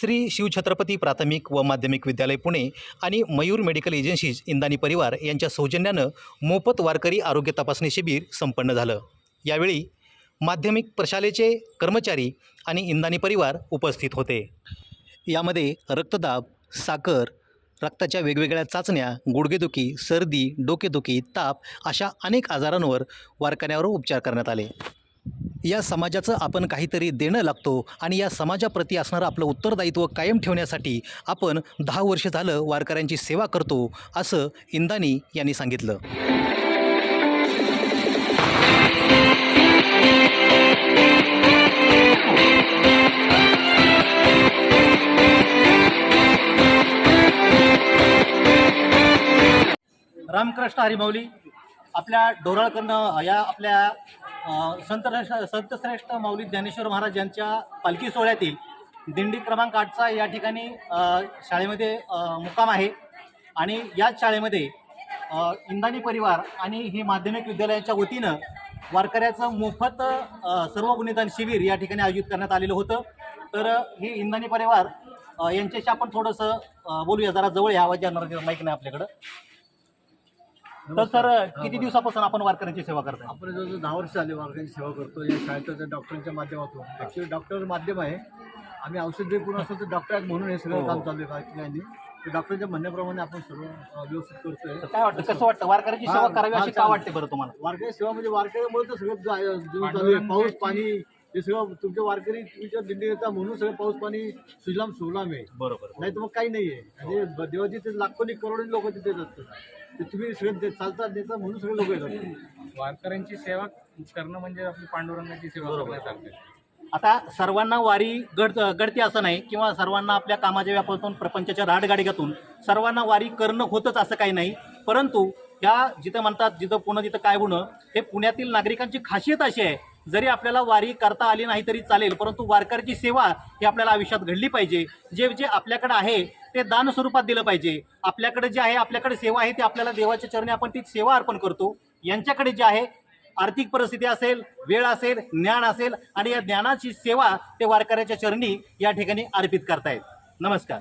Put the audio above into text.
श्री शिवछत्रपती प्राथमिक व माध्यमिक विद्यालय पुणे आणि मयूर मेडिकल एजन्सीज इंदानी परिवार यांच्या सौजन्यानं मोफत वारकरी आरोग्य तपासणी शिबिर संपन्न झालं. यावेळी माध्यमिक प्रशालेचे कर्मचारी आणि इंदानी परिवार उपस्थित होते. यामध्ये रक्तदाब साखर रक्ताच्या वेगवेगळ्या चाचण्या गुडघेदुखी सर्दी डोकेदुखी ताप अशा अनेक आजारांवर वारकऱ्यांवर उपचार करण्यात आले. या समाजाचं आपण काहीतरी देणं लागतो आणि या समाजाप्रती असणारं आपलं उत्तरदायित्व कायम ठेवण्यासाठी आपण दहा वर्ष झालं वारकऱ्यांची सेवा करतो असं इंदानी यांनी सांगितलं. रामकृष्ण हरिमौली आपल्या डोराळकडनं या आपल्या संत संतश्रेष्ठ माऊली ज्ञानेश्वर महाराज यांच्या पालखी सोहळ्यातील दिंडी क्रमांक आठचा या ठिकाणी शाळेमध्ये मुकाम मुक्काम आहे. आणि याच शाळेमध्ये इंदानी परिवार आणि ही माध्यमिक विद्यालयाच्या वतीनं वारकऱ्याचं मोफत सर्व गुन्हेदान शिबिर या ठिकाणी आयोजित करण्यात आलेलं होतं. तर हे इंदानी परिवार यांच्याशी आपण थोडंसं बोलूया. जरा जवळ या आवाज येणार माईक नाही आपल्याकडं. तर सर किती दिवसापासून आपण वारकऱ्यांची सेवा करताय? आपण जवळजवळ दहा वर्ष झाले वारकऱ्यांची सेवा करतो या शाळेच्या डॉक्टरांच्या माध्यमातून ॲक्च्युली डॉक्टर माध्यम आहे. आम्ही औषध जे पूर्ण असतो तर डॉक्टर आहेत म्हणून हे हो. सगळं काम चालू आहे तर डॉक्टरांच्या म्हणण्याप्रमाणे आपण सर्व व्यवस्थित करतोय. काय वाटतं? कसं वाटतं? वारकऱ्याची हा, सेवा करावी हा, अशी का चालेल. वाटते बरं तुम्हाला? वारकरी सेवा म्हणजे वारकऱ्यामुळे तर सगळं जीवन चालू आहे. पाऊस पाणी हे सगळं तुमचे वारकरी तुमच्या दिंडी येतात म्हणून सगळं पाऊस पाणी सुजलाम सुफलाम आहे. बरोबर नाही तर मग काही नाही आहे म्हणजे देवाची ते लाखोनी करोडोनी लोक तिथे जातात ते तुम्ही सगळं ते चालतात देतात म्हणून सगळे लोक येतात. वारकऱ्यांची सेवा करणं म्हणजे आपली पांडुरंगाची सेवा करण्यासारखं. आता सर्वांना वारी गड गडते असं नाही किंवा सर्वांना आपल्या कामाच्या व्यापारातून प्रपंचाच्या राडगाडीगातून सर्वांना वारी करणं होतच असं काही नाही. परंतु ह्या जिथं म्हणतात जिथं पुणं तिथं काय गुणं हे पुण्यातील नागरिकांची खासियत अशी आहे. जरी आपल्याला वारी करता आली नाही तरी चालेल परंतु वारकऱ्याची सेवा ही आपल्याला आयुष्यात घडली पाहिजे. जे जे आपल्याकडे आहे ते दान स्वरूपात दिलं पाहिजे. आपल्याकडे जे आहे आपल्याकडे सेवा आहे ती आपल्याला देवाच्या चरणी आपण ती सेवा अर्पण करतो. यांच्याकडे जे आहे आर्थिक परिस्थिती असेल वेळ असेल ज्ञान असेल आणि या ज्ञानाची सेवा ते वारकऱ्याच्या चरणी या ठिकाणी अर्पित करतायत. नमस्कार.